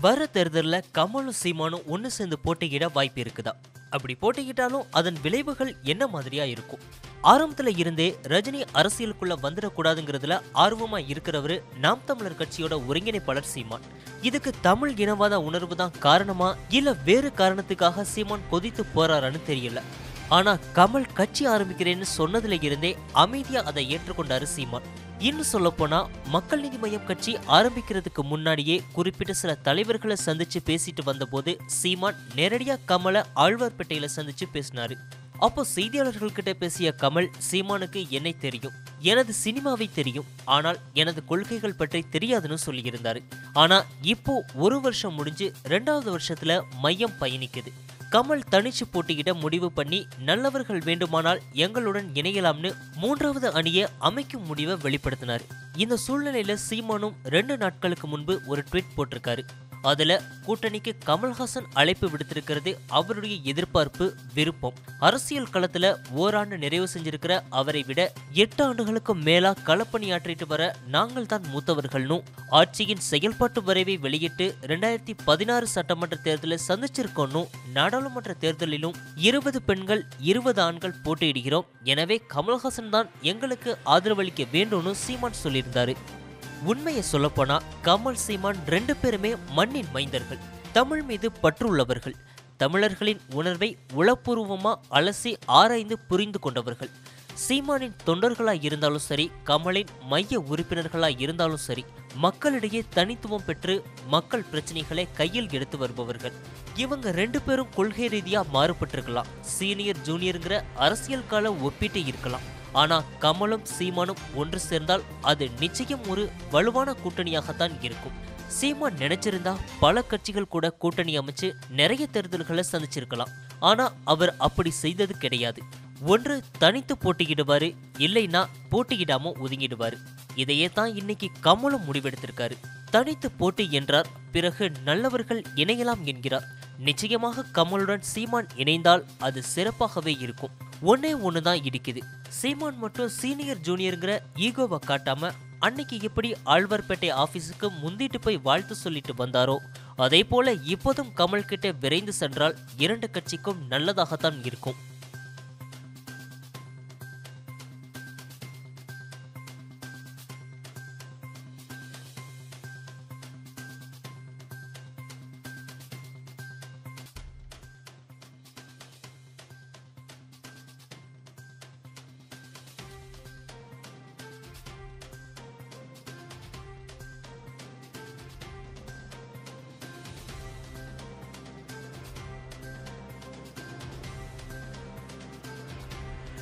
வர தேர்தலில் கமலும் சீமானும் ஒன்று சேர்ந்து போட்டியிட வாய்ப்பு இருக்குதா? அப்படி போட்டியிட்டாலும் அதன் விளைவுகள் என்ன மாதிரியா இருக்கும்? ஆரம்பத்துல இருந்தே ரஜினி அரசியலுக்குள்ள வந்துடக்கூடாதுங்கிறதுல ஆர்வமா இருக்கிறவரு நாம் தமிழர் கட்சியோட ஒருங்கிணைப்பாளர் சீமான். இதுக்கு தமிழ் இனவாத உணர்வு தான் காரணமா இல்ல வேறு காரணத்துக்காக சீமான் கொதித்து போறாரான்னு தெரியல. ஆனா கமல் கட்சி ஆரம்பிக்கிறேன்னு சொன்னதுல இருந்தே அமைதியா அதை ஏற்றுக்கொண்டாரு சீமான். இன்னும் சொல்லப்போனால் மக்கள் நீதி மய்யம் கட்சி ஆரம்பிக்கிறதுக்கு முன்னாடியே குறிப்பிட்ட சில தலைவர்களை சந்திச்சு பேசிட்டு வந்தபோது சீமான் நேரடியா கமலை ஆழ்வார்பேட்டையில சந்திச்சு பேசினாரு. அப்போ செய்தியாளர்கள்கிட்ட பேசிய கமல் சீமானுக்கு என்னை தெரியும் எனது சினிமாவை தெரியும் ஆனால் எனது கொள்கைகள் பற்றி தெரியாதுன்னு சொல்லியிருந்தாரு. ஆனா இப்போ ஒரு வருஷம் முடிஞ்சு ரெண்டாவது வருஷத்துல மையம் பயணிக்குது. கமல் தனிச்சு போட்டியிட முடிவு பண்ணி நல்லவர்கள் வேண்டுமானால் எங்களுடன் இணையலாம்னு மூன்றாவது அணியை அமைக்கும் முடிவை வெளிப்படுத்தினார். இந்த சூழ்நிலையில சீமானும் ரெண்டு நாட்களுக்கு முன்பு ஒரு ட்வீட் போட்டிருக்காரு. அதுல கூட்டணிக்கு கமல்ஹாசன் அழைப்பு விடுத்திருக்கிறது அவருடைய எதிர்பார்ப்பு விருப்பம். அரசியல் களத்துல ஓராண்டு நிறைவு செஞ்சிருக்கிற அவரை விட எட்டு ஆண்டுகளுக்கும் மேலா களப்பணியாற்றிட்டு வர நாங்கள் தான் மூத்தவர்கள்னும் ஆட்சியின் செயல்பாட்டு வரைவை வெளியிட்டு ரெண்டாயிரத்தி பதினாறு சட்டமன்ற தேர்தலை சந்திச்சிருக்கோன்னும் நாடாளுமன்ற தேர்தலிலும் இருபது பெண்கள் இருபது ஆண்கள் போட்டியிடுகிறோம். எனவே கமல்ஹாசன் தான் எங்களுக்கு ஆதரவளிக்க வேண்டும்னு சீமான் சொல்லியிருந்தாரு. உண்மையை சொல்லப்போனா கமல் சீமான் ரெண்டு பேருமே மண்ணின் மைந்தர்கள். தமிழ் மீது பற்றுள்ளவர்கள் தமிழர்களின் உணர்வை உளப்பூர்வமாக அலசி ஆராய்ந்து புரிந்து கொண்டவர்கள். சீமானின் தொண்டர்களாய் இருந்தாலும் சரி கமலின் மைய உறுப்பினர்களாய் இருந்தாலும் சரி மக்களிடையே தனித்துவம் பெற்று மக்கள் பிரச்சனைகளை கையில் எடுத்து வருபவர்கள். இவங்க ரெண்டு பேரும் கொள்கை ரீதியா மாறுபட்டிருக்கலாம். சீனியர் ஜூனியருங்கிற அரசியல் கால ஒப்பீட்டு இருக்கலாம். ஆனா கமலும் சீமானும் ஒன்று சேர்ந்தால் அது நிச்சயம் ஒரு வலுவான கூட்டணியாகத்தான் இருக்கும். சீமான் நினைச்சிருந்தா பல கட்சிகள் கூட கூட்டணி அமைச்சு நிறைய தேர்தல்களை சந்திச்சிருக்கலாம். ஆனா அவர் அப்படி செய்தது கிடையாது. ஒன்று தனித்து போட்டியிடுவாரு இல்லைன்னா போட்டியிடாம ஒதுங்கிடுவாரு. இதையே தான் இன்னைக்கு கமலும் முடிவெடுத்திருக்காரு. தனித்து போட்டி என்றார் பிறகு நல்லவர்கள் இணையலாம் என்கிறார். நிச்சயமாக கமலுடன் சீமான் இணைந்தால் அது சிறப்பாகவே இருக்கும். ஒன்னே ஒண்ணுதான் இடிக்குது. சீமான் மட்டும் சீனியர் ஜூனியருங்கிற ஈகோவை காட்டாம அன்னைக்கு எப்படி ஆழ்வார்பேட்டை ஆபீஸுக்கு முந்திட்டு போய் வாழ்த்து சொல்லிட்டு வந்தாரோ அதே போல இப்போதும் கமல் கிட்ட விரைந்து சென்றால் இரண்டு கட்சிக்கும் நல்லதாகத்தான் இருக்கும்.